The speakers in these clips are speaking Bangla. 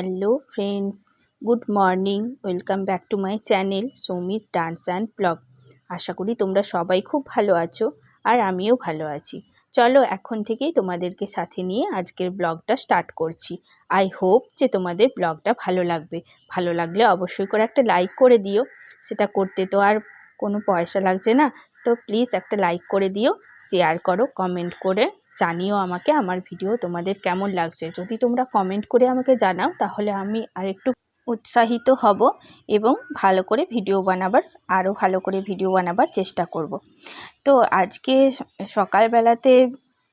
Hello friends, good morning, welcome back to my channel Soumi's dance and blog. আশা করি তোমরা সবাই খুব ভালো আছো আর আমিও ভালো আছি। চলো এখন থেকেই তোমাদেরকে সাথে নিয়ে আজকের ব্লগটা স্টার্ট করছি। আই হোপ যে তোমাদের ব্লগটা ভালো লাগবে। ভালো লাগলে অবশ্যই করে একটা লাইক করে দিও। সেটা করতে তো আর কোনো পয়সা লাগছে না। তো প্লিজ একটা লাইক করে দিও, শেয়ার করো, কমেন্ট করে জানিও আমাকে আমার ভিডিও তোমাদের কেমন লাগছে। যদি তোমরা কমেন্ট করে আমাকে জানাও, তাহলে আমি আরেকটু উৎসাহিত হব এবং ভালো করে ভিডিও বানাবার, আরও ভালো করে ভিডিও বানাবার চেষ্টা করব। তো আজকে সকালবেলাতে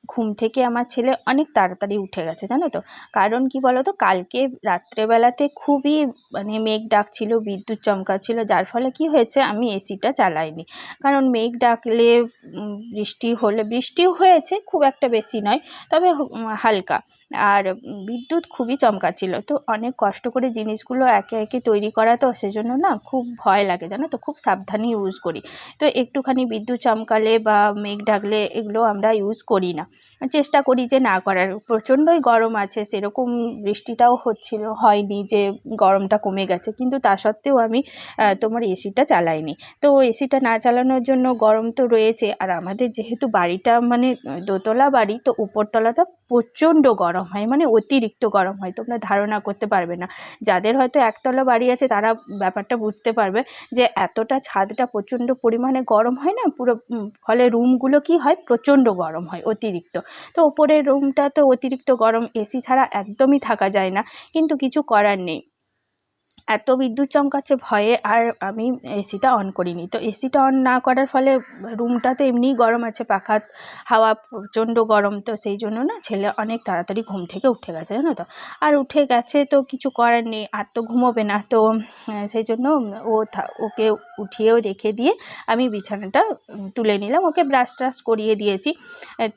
ঘুম থেকে আমার ছেলে অনেক তাড়াতাড়ি উঠে গেছে, জানো তো? কারণ কি বলো তো কালকে রাত্রেবেলাতে খুবই মানে মেঘ ডাকছিল, বিদ্যুৎ চমকাচ্ছিল, যার ফলে কি হয়েছে? আমি এসিটা চালাইনি। কারণ মেঘ ডাকলে বৃষ্টি হলে, বৃষ্টিও হয়েছে, খুব একটা বেশি নয়, তবে হালকা। আর বিদ্যুৎ খুবই চমকাচ্ছিল। তো অনেক কষ্ট করে জিনিসগুলো একে একে তৈরি করা তো সেজন্য না খুব ভয় লাগে, জানো তো? খুব সাবধানে ইউজ করি। তো একটুখানি বিদ্যুৎ চমকালে বা মেঘ ডাকলে এগুলো আমরা ইউজ করি না। চেষ্টা করি যে না করার। প্রচণ্ডই গরম আছে, সেরকম বৃষ্টিটাও হচ্ছিল, হয়নি যে গরমটা কমে গেছে। কিন্তু তা সত্ত্বেও আমি তোমার এসিটা চালাইনি। তো এসিটা না চালানোর জন্য গরম তো রয়েছে। আর আমাদের যেহেতু বাড়িটা মানে দোতলা বাড়ি, তো উপরতলাটা প্রচণ্ড গরম। হয় মানে অতিরিক্ত গরম হয়, তোমরা ধারণা করতে পারবে না। যাদের হয়তো একতলা বাড়ি আছে, তারা ব্যাপারটা বুঝতে পারবে যে এতটা ছাদটা প্রচণ্ড পরিমাণে গরম হয় না, পুরো ফলে রুমগুলো কি হয়? প্রচণ্ড গরম হয়, অতিরিক্ত। তো ওপরের রুমটা তো অতিরিক্ত গরম এসি ছাড়া একদমই থাকা যায় না। কিন্তু কিছু করার নেই। এত বিদ্যুৎ চমকাচ্ছে, ভয়ে আর আমি এসিটা অন করিনি। তো এসিটা অন না করার ফলে রুমটা তো এমনিই গরম আছে পাখা হাওয়া প্রচণ্ড গরম, তো সেই জন্য না ছেলে অনেক তাড়াতাড়ি ঘুম থেকে উঠে গেছে, জানো তো। আর উঠে গেছে তো কিছু করার নেই, আর তো ঘুমোবে না, তো সেই জন্য ও ওকে উঠিয়েও রেখে দিয়ে আমি বিছানাটা তুলে নিলাম। ওকে ব্রাশ ট্রাশ করিয়ে দিয়েছি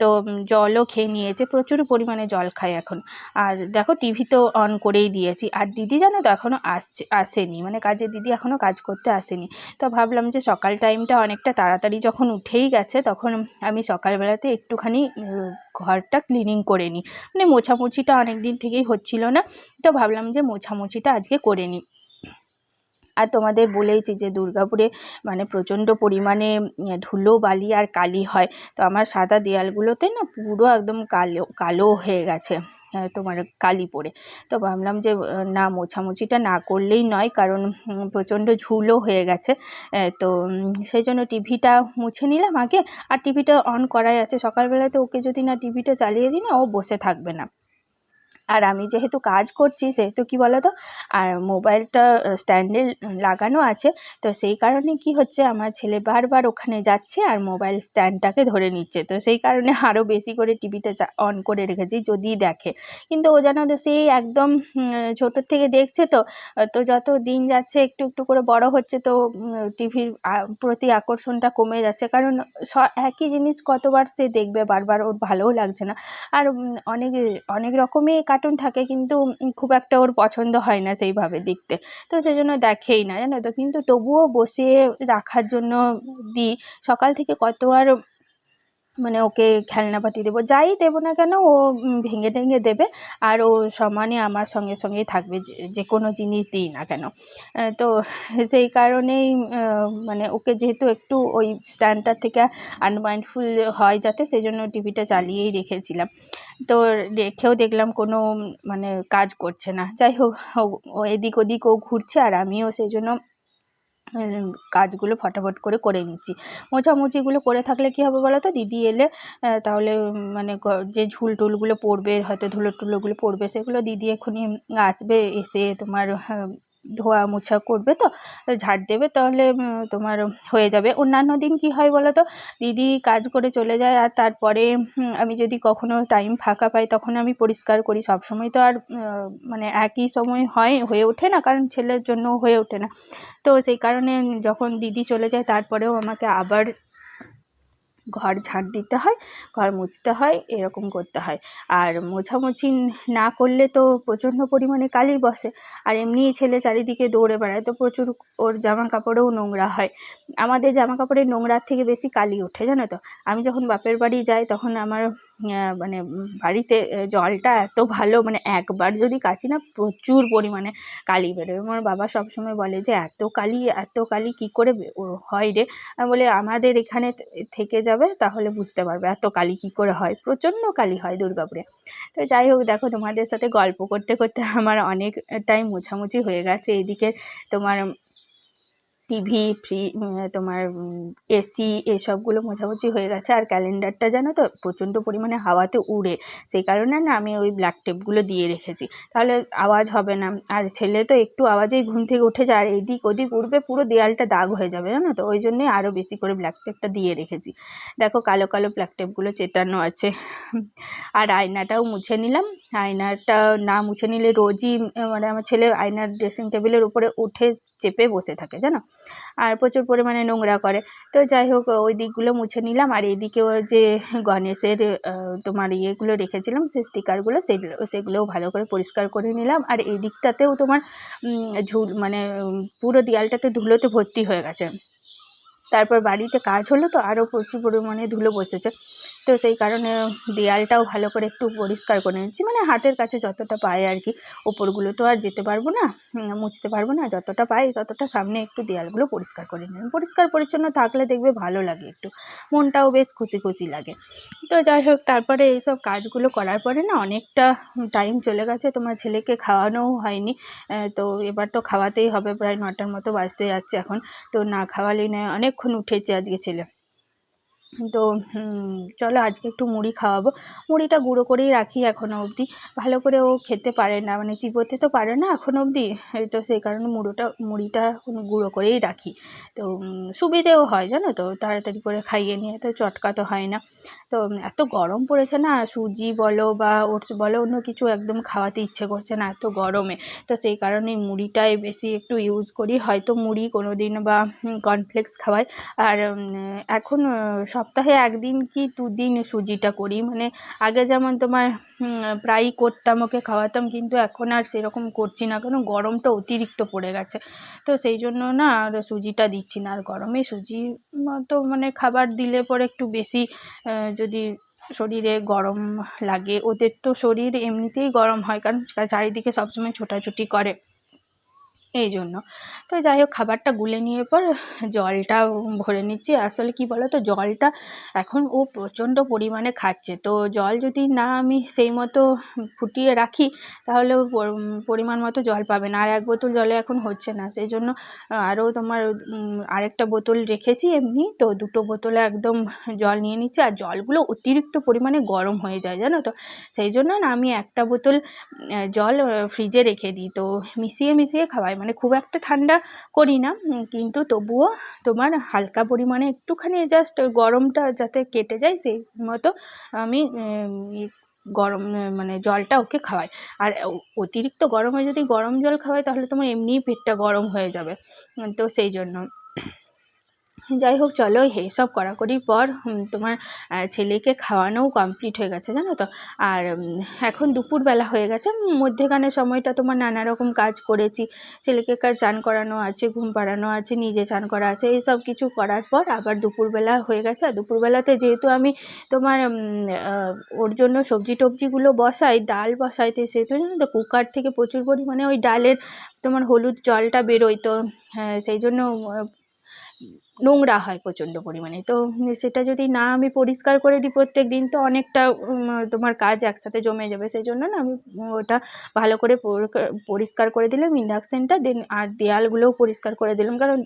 তো জলও খেয়ে নিয়েছে, প্রচুর পরিমাণে জল খায় এখন। আর দেখো টিভি তো অন করেই দিয়েছি। আর দিদি জানো তো এখনও আসছে আসেনি। মানে কাজে দিদি এখনও কাজ করতে আসেনি। তো ভাবলাম যে সকাল টাইমটা অনেকটা তাড়াতাড়ি যখন উঠেই গেছে তখন আমি সকালবেলাতে একটুখানি ঘরটা ক্লিনিং করে নিই। মানে মোছামুছিটা অনেক দিন থেকেই হচ্ছিল না। তো ভাবলাম যে মোছামুছিটা আজকে করে নিই। আর তোমাদের বলেইছি যে দুর্গাপুরে মানে প্রচণ্ড পরিমাণে ধুলো, বালি আর কালি হয়। তো আমার সাদা দেয়ালগুলোতে না পুরো একদম কালো কালো হয়ে গেছে তোমার কালি পড়ে তো ভাবলাম যে না, মোছামুছিটা না করলেই নয়, কারণ প্রচণ্ড ঝুলও হয়ে গেছে। তো সেই জন্য টিভিটা মুছে নিলাম আগে। আর টিভিটা অন করাই আছে। সকালবেলাতে ওকে যদি না টিভিটা চালিয়ে দিই না, ও বসে থাকবে না। আর আমি যেহেতু কাজ করছি, সেহেতু কী বলো তো আর মোবাইলটা স্ট্যান্ডে লাগানো আছে। তো সেই কারণে কি হচ্ছে, আমার ছেলে বারবার ওখানে যাচ্ছে আর মোবাইল স্ট্যান্ডটাকে ধরে নিচ্ছে। তো সেই কারণে আরও বেশি করে টিভিটা অন করে রেখেছি যদি দেখে। কিন্তু ও যেন তো সেই একদম ছোটোর থেকে দেখছে তো তো যত দিন যাচ্ছে, একটু একটু করে বড় হচ্ছে তো টিভির প্রতি আকর্ষণটা কমে যাচ্ছে। কারণ স, একই জিনিস কতবার সে দেখবে, বারবার ওর ভালোও লাগছে না। আর অনেক অনেক রকমই কার্টুন থাকে কিন্তু খুব একটা ওর পছন্দ হয় না সেইভাবে দেখতে। তো সেই জন্য দেখেই না, জানো তো? কিন্তু তবুও বসিয়ে রাখার জন্য দিই সকাল থেকে কত আর মানে ওকে খেলনাপাতি দেবো, যাই দেবো না কেন ও ভেঙে টেঙে দেবে আর ও সমানে আমার সঙ্গে সঙ্গেই থাকবে, যে কোনো জিনিস দিই না কেন। তো সেই কারণেই মানে ওকে যেহেতু একটু ওই স্ট্যান্ডটার থেকে আনমাইন্ডফুল হয় যাতে, সেই জন্য টিভিটা চালিয়েই রেখেছিলাম। তো রেখেও দেখলাম কোনো মানে কাজ করছে না। যাই হোক ও এদিক ওদিক ও ঘুরছে আর আমিও সেই জন্য কাজগুলো ফটাফট করে করে নিচ্ছি। মোছামুছিগুলো করে থাকলে কী হবে বলো তো দিদি এলে তাহলে মানে যে ঝুল টুলগুলো পড়বে, হয়তো ধুলো টুলোগুলো পড়বে, সেগুলো দিদি এক্ষুনি আসবে, এসে তোমার ধোয়া মোছা করবে তো, ঝাড় দেবে তাহলে তোমার হয়ে যাবে। অন্যান্য দিন কি হয় বলো তো? দিদি কাজ করে চলে যায় আর তারপরে আমি যদি কখনো টাইম ফাঁকা পাই তখন আমি পরিষ্কার করি। সব সময় তো আর মানে একই সময় হয়, হয়ে ওঠে না, কারণ ছেলের জন্য হয়ে ওঠে না। তো সেই কারণে যখন দিদি চলে যায় তারপরেও আমাকে আবার ঘর ঝাঁট দিতে হয়, ঘর মুছতে হয়, এরকম করতে হয়। আর মোছামুছি না করলে তো প্রচণ্ড পরিমাণে কালি বসে। আর এমনি ছেলে চারিদিকে দৌড়ে বেড়ায়, তো প্রচুর ওর জামা কাপড়েও নোংরা হয়। আমাদের জামা কাপড়ের নোংরার থেকে বেশি কালি ওঠে, জানো তো? আমি যখন বাপের বাড়ি যাই, তখন আমার মানে বাড়িতে জলটা এত ভালো মানে একবার যদি কাচি না, প্রচুর পরিমাণে কালি বেরোয়। আমার বাবা সবসময় বলে যে, এত কালি এত কালি কী করে হয় রে? বলি, আমাদের এখানে থেকে যাবে, তাহলে বুঝতে পারবে, এত কালি কী করে হয়, প্রচণ্ড কালি হয় দুর্গাপুরে। তো যাই হোক, দেখো, তোমাদের সাথে গল্প করতে করতে আমার অনেক টাইম মোছামুছি হয়ে গেছে। এদিকে তোমার টিভি, ফ্রি তোমার এসি এসবগুলো মোছামুছি হয়ে গেছে। আর ক্যালেন্ডারটা জানো তো, প্রচণ্ড পরিমাণে হাওয়াতে উড়ে। সেই কারণে না আমি ওই ব্ল্যাক টেপগুলো দিয়ে রেখেছি। তাহলে আওয়াজ হবে না। আর ছেলে তো একটু আওয়াজেই ঘুম থেকে উঠে যায়, আর এদিক ওদিক উড়বে, পুরো দেয়ালটা দাগ হয়ে যাবে, জানো তো। ওই জন্যই আরও বেশি করে ব্ল্যাক টেপটা দিয়ে রেখেছি। দেখো, কালো কালো ব্ল্যাক টেপগুলো চেটানো আছে। আর আয়নাটাও মুছে নিলাম। আয়নাটা না মুছে নিলে রোজই মানে আমার ছেলে আয়নার ড্রেসিং টেবিলের উপরে উঠে চেপে বসে থাকে, জানো? আর প্রচুর পরিমাণে নোংরা করে। তো যাই হোক, ওই দিকগুলো মুছে নিলাম। আর এদিকেও যে গণেশের তোমার ইয়েগুলো রেখেছিলাম সে স্টিকারগুলো, সেগুলো, সেগুলোও ভালো করে পরিষ্কার করে নিলাম। আর এই দিকটাতেও তোমার ঝুল মানে পুরো দেয়ালটাতে ধুলোতে ভর্তি হয়ে গেছে। তারপর বাড়িতে কাজ হলো তো আরও প্রচুর পরিমাণে ধুলো বসেছে। তো সেই কারণে দেয়ালটাও ভালো করে একটু পরিষ্কার করে নিচ্ছি মানে হাতের কাছে যতটা পাই আর কি। ওপরগুলো তো আর যেতে পারব না মুছতে পারব না। যতটা পাই ততটা সামনে একটু দেয়ালগুলো পরিষ্কার করে নিলাম। পরিষ্কার পরিচ্ছন্ন থাকলে দেখবে ভালো লাগে একটু। মনটাও বেশ খুশি খুশি লাগে। তো যাই হোক, তারপরে এইসব কাজগুলো করার পরে না অনেকটা টাইম চলে গেছে। তোমার ছেলেকে খাওয়ানোও হয়নি। তো এবার তো খাওয়াতেই হবে। প্রায় নটার মতো বাজতে যাচ্ছে এখন। তো না খাওয়ালেই নয়, অনেকক্ষণ উঠেছে আজকে ছেলে। তো চলো আজকে একটু মুড়ি খাওয়াবো। মুড়িটা গুঁড়ো করেই রাখি এখনও অবধি। ভালো করে ও খেতে পারে না মানে চিবোতে তো পারে না এখনও অবধি। তো সেই কারণে মুড়োটা মুড়িটা গুঁড়ো করেই রাখি। তো সুবিধেও হয় জানো তো? তাড়াতাড়ি করে খাইয়ে নিয়ে তো চটকা তো হয় না। তো এত গরম পড়েছে না সুজি বলো বা ওটস বলো অন্য কিছু একদম খাওয়াতে ইচ্ছে করছে না এত গরমে। তো সেই কারণে মুড়িটাই বেশি একটু ইউজ করি। হয়তো মুড়ি কোনো দিন বা কর্নফ্লেক্স খাওয়াই। আর এখন আহ, সপ্তাহে একদিন কি দুদিন সুজিটা করি। মানে আগে যেমন তোমার প্রায়ই করতাম, ওকে খাওয়াতাম, কিন্তু এখন আর সেরকম করছি না, কারণ গরমটা অতিরিক্ত পড়ে গেছে। তো সেই জন্য না আর সুজিটা দিচ্ছি না, আর গরমে সুজি মতো মানে খাবার দিলে পরে একটু বেশি যদি শরীরে গরম লাগে, ওদের তো শরীর এমনিতেই গরম হয়, কারণ চারিদিকে সবসময় ছোটাছুটি করে। এই জন্য। তো যাই হোক, খাবারটা গুলে নিয়ে পর জলটা ভরে নিচ্ছি। আসলে কি বলো তো জলটা এখন ও প্রচণ্ড পরিমাণে খাচ্ছে। তো জল যদি না আমি সেই মতো ফুটিয়ে রাখি, তাহলে ও পরিমাণ মতো জল পাবে না। আর এক বোতল জলে এখন হচ্ছে না। সেই জন্য আরও তোমার আরেকটা বোতল রেখেছি এমনি। তো দুটো বোতলে একদম জল নিয়ে নিচ্ছি। আর জলগুলো অতিরিক্ত পরিমাণে গরম হয়ে যায়, জানো তো? সেই জন্য না আমি একটা বোতল জল ফ্রিজে রেখে দিই। তো মিশিয়ে মিশিয়ে খাওয়াই। মানে খুব একটা ঠান্ডা করি না কিন্তু তবুও তোমার হালকা পরিমাণে একটুখানি জাস্ট গরমটা যাতে কেটে যায় সেই মতো আমি গরম মানে জলটা ওকে খাওয়াই। আর অতিরিক্ত গরমে যদি গরম জল খাওয়াই তাহলে তোমার এমনিই পেটটা গরম হয়ে যাবে। তো সেই জন্য। যাই হোক চলো এইসব কড়াকড়ির পর তোমার ছেলেকে খাওয়ানোও কমপ্লিট হয়ে গেছে জানো তো? আর এখন দুপুরবেলা হয়ে গেছে মধ্যেখানে সময়টা তোমার নানা রকম কাজ করেছি। ছেলেকে চান করানো আছে ঘুম পাড়ানো আছে নিজে চান করা আছে এই সব কিছু করার পর আবার দুপুরবেলা হয়ে গেছে। আর দুপুরবেলাতে যেহেতু আমি তোমার ওর জন্য সবজি টবজিগুলো বসাই ডাল বসাই তো সেহেতু জানো তো কুকার থেকে প্রচুর পরিমাণে ওই ডালের তোমার হলুদ জলটা বেরোয় তো হ্যাঁ, সেই জন্য নোংরা হয় প্রচণ্ড পরিমাণে। তো সেটা যদি না আমি পরিষ্কার করে দিই প্রত্যেক দিন, তো অনেকটা তোমার কাজ একসাথে জমে যাবে। সেই জন্য না আমি ওটা ভালো করে পরিষ্কার- করে দিলাম ইন্ডাকশানটা দেন আর দেয়ালগুলোও পরিষ্কার করে দিলাম। কারণ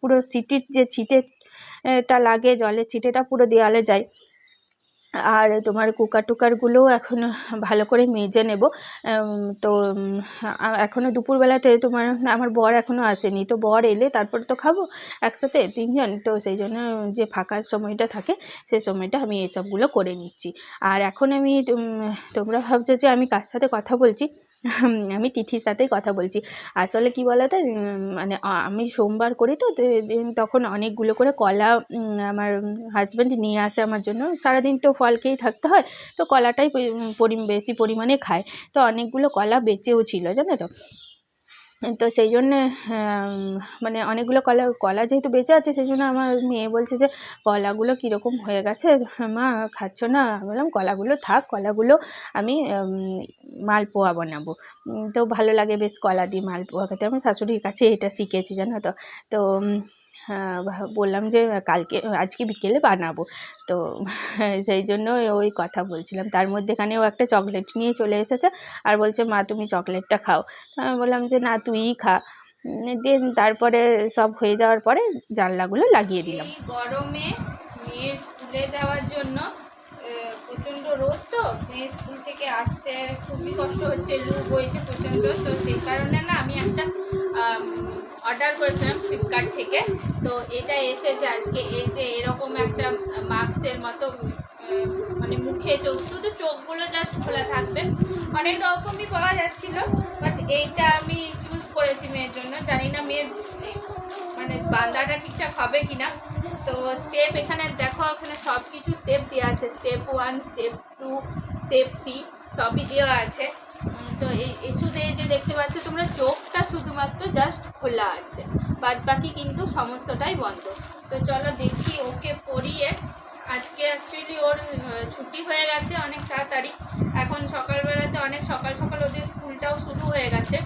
পুরো সিটির যে ছিটেটা লাগে, জলের ছিটেটা পুরো দেওয়ালে যায়। আর তোমার কুকার টুকারগুলোও এখন ভালো করে মেজে নেব। তো এখনও দুপুরবেলাতে তোমার, আমার বর এখনও আসেনি। তো বর এলে তারপর তো খাব একসাথে তিনজন। তো সেই জন্য যে ফাঁকা সময়টা থাকে সে সময়টা আমি এসবগুলো করে নিচ্ছি। আর এখন আমি তোমরা ভাবছ যে আমি কার সাথে কথা বলছি? আমি তিথির সাথেই কথা বলছি। আসলে কি বলো তো মানে আমি সোমবার করি তো তখন অনেকগুলো করে কলা আমার হাজব্যান্ড নিয়ে আসে আমার জন্য। সারাদিন তো ফল খেয়েই থাকতে হয়, তো কলাটাই বেশি পরিমাণে খায়। তো অনেকগুলো কলা বেঁচেও ছিল, জানো তো? তো সেই জন্যে মানে অনেকগুলো কলা কলা যেহেতু বেঁচে আছে, সেই জন্য আমার মেয়ে বলছে যে, কলাগুলো কীরকম হয়ে গেছে? মা, খাচ্ছ না? আমি বললাম, কলাগুলো থাক, কলাগুলো আমি মালপোয়া বানাবো। তো ভালো লাগে বেশ কলা দিয়ে মালপোয়া খেতে। আমি শাশুড়ির কাছে এটা শিখেছি, জানো তো? তো বললাম যে, কালকে, আজকে বিকেলে বানাবো। তো সেই জন্য ওই কথা বলছিলাম। তার মধ্যেখানে ও একটা চকলেট নিয়ে চলে এসেছে আর বলছে, মা, তুমি চকলেটটা খাও। আমি বললাম যে, না, তুইই খা। দেন তারপরে সব হয়ে যাওয়ার পরে জানলাগুলো লাগিয়ে দিলাম। গরমে মেয়ের স্কুলে যাওয়ার জন্য প্রচণ্ড রোদ তো, মেয়ে স্কুল থেকে আসতে খুবই কষ্ট হচ্ছে, লু বইছে প্রচণ্ড। তো সেই কারণে না, আমি একটা অর্ডার করেছিলাম ফ্লিপকার্ট থেকে। তো এটা এসেছে আজকে। এই যে এরকম একটা মাস্কের মতো মানে মুখে চোখ, শুধু চোখগুলো জাস্ট খোলা থাকবে। অনেক রকমই পাওয়া যাচ্ছিল বাট এইটা আমি চুজ করেছি মেয়ের জন্য। জানি না মেয়ের মানে বান্দাটা ঠিকঠাক হবে কি না তো স্টেপ এখানে দেখো এখানে সব কিছু স্টেপ দেওয়া আছে। Step one step two step three সবই দেওয়া আছে। তো এই শুধু এই যে দেখতে পাচ্ছ, তোমরা চোখটা শুধুমাত্র জাস্ট খোলা আছে। বাদ বাকি কিন্তু সমস্তটাই বন্ধ। তো চলো দেখি ওকে পড়িয়ে আজকে অ্যাকচুয়ালি ওর ছুটি হয়ে গেছে অনেক তাড়াতাড়ি। এখন সকালবেলাতে অনেক সকাল সকাল ওদের স্কুলটাও শুরু হয়ে গেছে।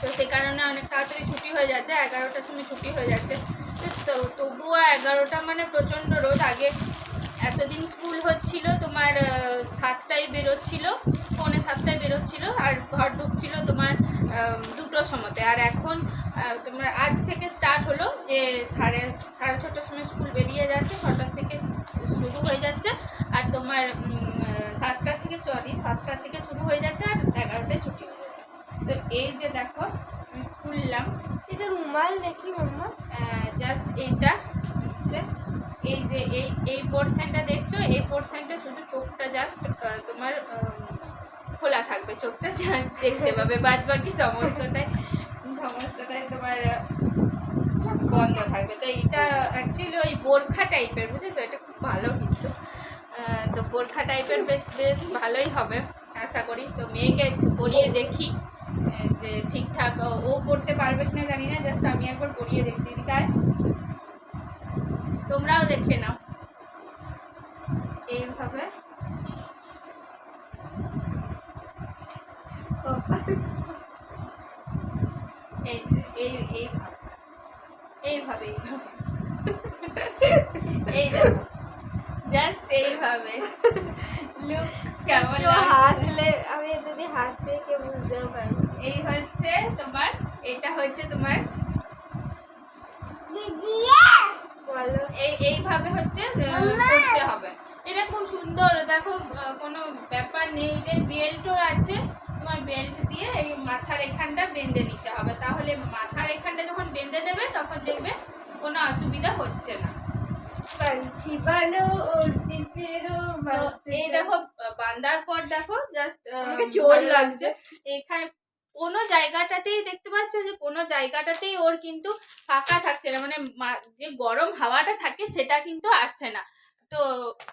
তো সে কারণে অনেক তাড়াতাড়ি ছুটি হয়ে যাচ্ছে, এগারোটার সময় ছুটি হয়ে যাচ্ছে। তো- তবুও এগারোটা মানে প্রচণ্ড রোদ। আগে এতদিন স্কুল হচ্ছিল তোমার সাতটায় বেরোচ্ছিল পৌনে সাতটায় বেরোচ্ছিল আর ঘর ঢুকছিল তোমার দুটোর সময়তে। আর এখন তোমার আজ থেকে স্টার্ট হলো যে সাড়ে সাড়ে ছটার সময় স্কুল বেরিয়ে যাচ্ছে ছটার থেকে শুরু হয়ে যাচ্ছে। আর তোমার সাতটার থেকে সরি সাতটার থেকে শুরু হয়ে যাচ্ছে আর এগারোটায় ছুটি হয়ে যাচ্ছে। তো এই যে দেখো আমি খুললাম। এটা রুমাল দেখি মাম্মা? জাস্ট এইটা হচ্ছে। এই যে, এই এই পোর্শনটা দেখছ? এই পোর্শনটা শুধু চোখটা জাস্ট তোমার খোলা থাকবে। চোখটা জাস্ট দেখতে পাবে। বাদ বাকি সমস্তটাই সমস্তটাই তোমার বন্ধ থাকবে। তো এটা অ্যাকচুয়ালি ওই বোরখা টাইপের বুঝেছ? এটা খুব ভালো কিন্তু। তো বোরখা টাইপের বেশ বেশ ভালোই হবে। আশা করি। তো মেয়েকে পরিয়ে দেখি যে ঠিকঠাক ও পড়তে পারবে কিনা জানি না। জাস্ট আমি একবার পরিয়ে দেখছি। তাই তোমরাও দেখে নাও। এইভাবে এই এই এইভাবে এইভাবে এইভাবে এই জাস্ট এইভাবে লুক কেমন কেউ লাগছে হাসলে আমি যদি হাসতে কেউ বুঝতেও পারবে এই হচ্ছে তোমার এটা হচ্ছে তোমার বলো এই এইভাবে হচ্ছে করতে হবে। এটা খুব সুন্দর দেখো কোনো ব্যাপার নেই। যে বেল্টও আছে তোমার বেল্ট দিয়ে এই মাথার এখানটা বেঁধে নিতে হবে। তাহলে মাথার এখানটা যখন বেঁধে দেবে তখন দেখবে কোনো অসুবিধা হচ্ছে না। এই দেখো বান্দার পর দেখো জাস্ট জোর লাগছে। এখানে কোনো জায়গাটাতেই দেখতে পাচ্ছ যে কোনো জায়গাটাতেই ওর কিন্তু ফাঁকা থাকছে না। মানে যে গরম হাওয়াটা থাকে সেটা কিন্তু আসছে না। তো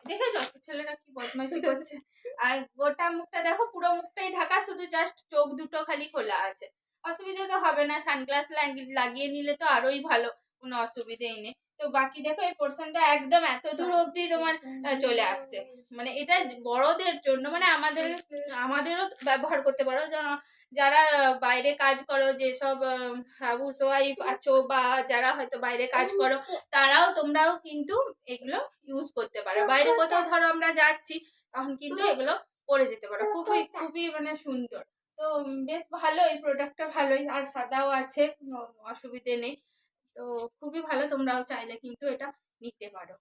দেখেছ ছেলেটা কি বদমাইশি করছে? আর গোটা মুখটা দেখো, পুরো মুখটাই ঢাকা, শুধু জাস্ট চোখ দুটো খালি খোলা আছে। অসুবিধা তো হবে না, সানগ্লাস লাগিয়ে নিলে তো আরোই ভালো, কোনো অসুবিধেই নেই। তো বাকি দেখো এই পোর্শনটা একদম এত দূর অবধি তোমার আহ, চলে আসছে। মানে এটা বড়দের জন্য মানে আমাদের আমাদেরও ব্যবহার করতে পারো। যারা বাইরে কাজ করো যেসব হাউস ওয়াইফ আছো বা যারা হয়তো বাইরে কাজ করো তারাও তোমরাও কিন্তু এগুলো ইউজ করতে পারো। বাইরে কোথাও ধরো আমরা যাচ্ছি তখন কিন্তু এগুলো পরে যেতে পারো। খুবই খুবই মানে সুন্দর। তো বেশ ভালো এই প্রোডাক্টটা ভালোই। আর সাদাও আছে অসুবিধে নেই। তো খুবই ভালো তোমরাও চাইলে কিন্তু এটা নিতে পারো।